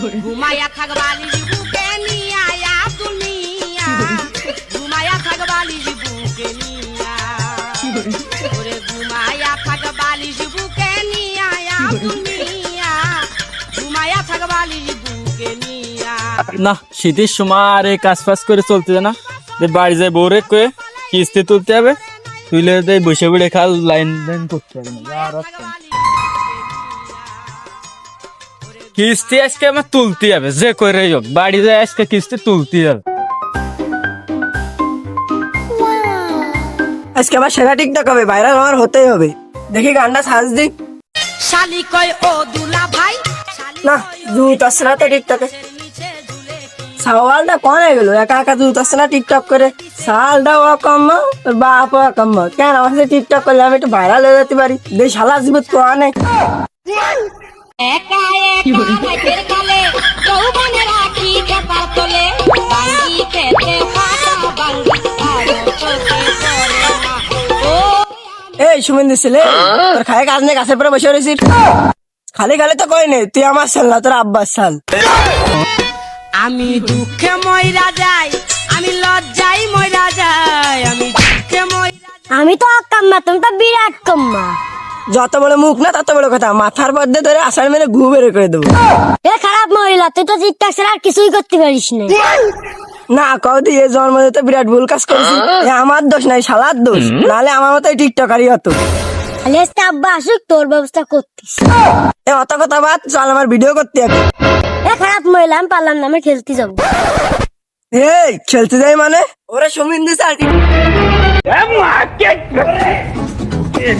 ঘুমায়া থাকবালি বুকে নিয়া ঘুমায়া থাকবালি বুকে নিয়া। ওরে ঘুমায়া থাকবালি বুকে নিয়া ঘুমায়া থাকবালি বুকে নিয়া। না শীতের সময় আর এই কাজ ফাজ করে চলতে না। যে বাড়ি যায় বউরে করে কিস্তি তুলতে হবে। তুলে দেয় বসে বসে খাল লাইন লাইন করতে হবে আর। কিস্তি আজকে আমার তুলতে হবে যে করে হোক বাড়ি যায় আজকে কিস্তি তুলতে হবে। আজকে আবার সেরা টিকটক হবে ভাইরাল আমার হতেই হবে। দেখি গানটা সাজ দি। শালি কয় ও দুলা ভাই না জুত আসছে না তো টিকটকে। সাওয়ালটা কোন হয়ে গেল? একা একা জুত আসছে না টিকটক করে? সালটা ও কম্মা তোর বাপ ও কম্মা কেন? আমার সাথে টিকটক করলে আমি একটু ভাইরাল হয়ে যেতে পারি। দেখ শালা জীবত কোয়া নেই একা একা হাতের কালে যৌবনে রাখি খেপার তলে। বাঙ্গি খেতে পাতা বাঙ্গি আরও চোখে পড়ে না। এই সুমেন্দ্র ছেলে তোর খায় কাজ নেই গাছের পরে বসে রয়েছিস। খালি খালি তো কই নেই তুই আমার সাল না তোর আব্বার সাল আমি দুঃখে ময়রা যাই আমি লজ্জাই ময়রা যাই আমি দুঃখে ময়রা আমি তো কাম্মা তুমি তো বিরাট কাম্মা। যত বড় মুখ না তত বড় কথা। মাথার মধ্যে ধরে আষাঢ় মেরে ঘু বের করে দেবো। এ খারাপ মহিলা তুই তো টিকটক ছাড়া আর কিছুই করতে পারিস না। না কদি এ জন্ম তো বিরাট ভুল কাজ করেছি। এ আমার দোষ নাই শালার দোষ। নাহলে আমার মতো টিকটকারই হতো। আজকে আব্বা আসুক তোর ব্যবস্থা করতিস। এ অত কথা বাদ চল আমার ভিডিও করতে হবে এ খারাপ মহিলা আমি পারলাম না আমি খেলতে যাব। এই খেলতে যাই মানে? ওরা সুমিন দিছে আর কি। এ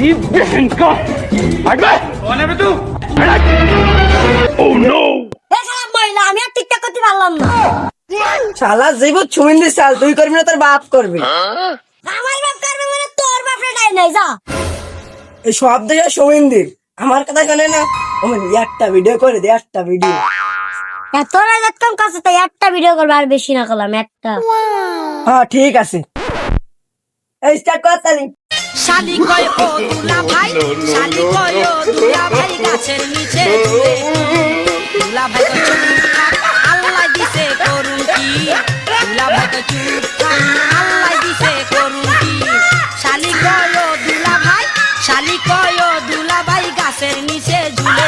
খারাপ মহিলা আমি আর টিকটক করতে পারলাম না। শালা আর তুই করবি না তোর বাপ করবি। আমার বাপ করবে মানে তোর বাপরে নাই নাই যা। এই সব দেশে সুমিন্দির আমার কথা শোনে না? ওমন একটা ভিডিও করে দে একটা ভিডিও এত না দেখতাম কাছে তাই একটা ভিডিও করব আর বেশি না করলাম একটা। হ্যাঁ ঠিক আছে। এই স্টার্ট কর শালি কয় ও দুলা ভাই শালি কয় ও দুলা ভাই গাছের নিচে ঝুলে দুলা ভাই তো চুপ থাক আল্লাহ দিছে করুন কি? দুলা ভাই তো চুপ থাক আল্লাহ দিছে করুন কি? শালি কয় ও দুলা ভাই শালি কয় ও দুলা ভাই গাছের নিচে ঝুলে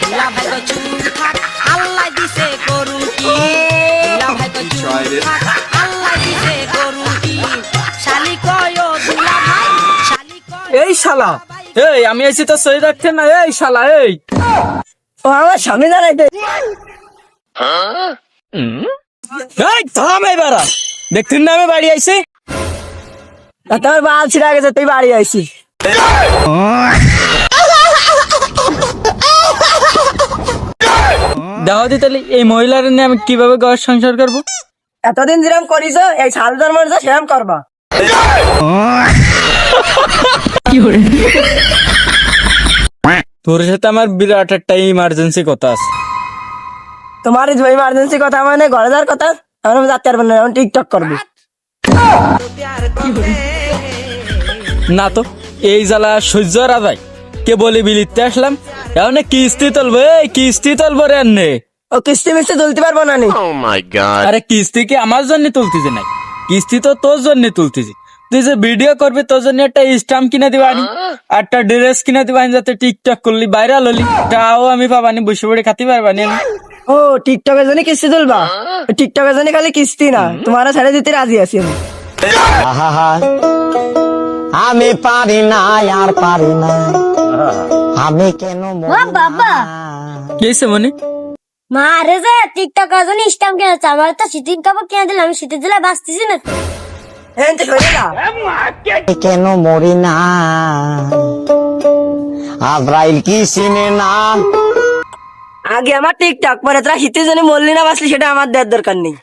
দুলা ভাই তো চুপ থাক আল্লাহ দিছে করুন কি? দুলা ভাই তো চুপ থাক শালা? এই, আমি আছি তো সই রাখতে না? এই শালা, এই। ও, আমার দাঁড়াইতে। এই, থাম দেখতেন না আমি বাড়ি আইছি? তোমার বাল ছিঁড়া গেছে, তুই বাড়ি আইসি দেখো দি তাহলে এই মহিলার নিয়ে আমি কীভাবে ঘর সংসার করব? এতদিন যেরকম করিস এই সাল জন্ম সেরকম করবা। তোর সাথে আমার বিরাট একটা ইমার্জেন্সি কথা আছে। তোমার ইমার্জেন্সি কথা মানে ঘরে যাওয়ার কথা? আমরা যাতে পারব না এখন টিকটক করব। না তো এই জ্বালা সহ্য আর যায়। কে বলি বিলিতে আসলাম। এখন কিস্তি তুলবো এই কিস্তি তুলবো রে ও কিস্তি মিস্তি তুলতে পারব না নি? Oh my god. আরে কিস্তি কি আমার জন্য তুলতেছি নাই কিস্তি তো তোর জন্য তুলতেছি। তুই যে ভিডিও করবি তোর জন্য একটা স্টাম্প কিনে দিবানি আর একটা ড্রেস কিনে দিবানি যাতে টিকটক করলি ভাইরাল হলি। তাও আমি পাবানি বসে পড়ে খাতে পারবানি ও টিকটকের জন্য কিস্তি তুলবা? টিকটকের জন্য খালি কিস্তি না তোমার ছেড়ে দিতে রাজি আছি আমি। আহা আমি পারি না আর পারি না। আমি কেন বাবা। কি হয়েছে মনে? মারে যে টিকটক জন্য স্টাম কিনেছে আমার তো শীতের কাপড় কিনে দিলাম আমি শীতের দিলে বাঁচতেছি না। কেন মরি না? আব্রাইল কি চিনে না? আগে আমার টিকটক পরে তোরা শীতের জন্য মরলি না বাঁচলি সেটা আমার দেওয়ার দরকার নেই।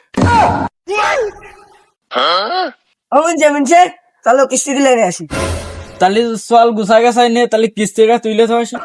যেমন সে চলো কিস্তি দিলে নিয়ে আসি। তাহলে চল গুছা গেছাই নিয়ে তাহলে কিস্তিটা তুইলে তো আসি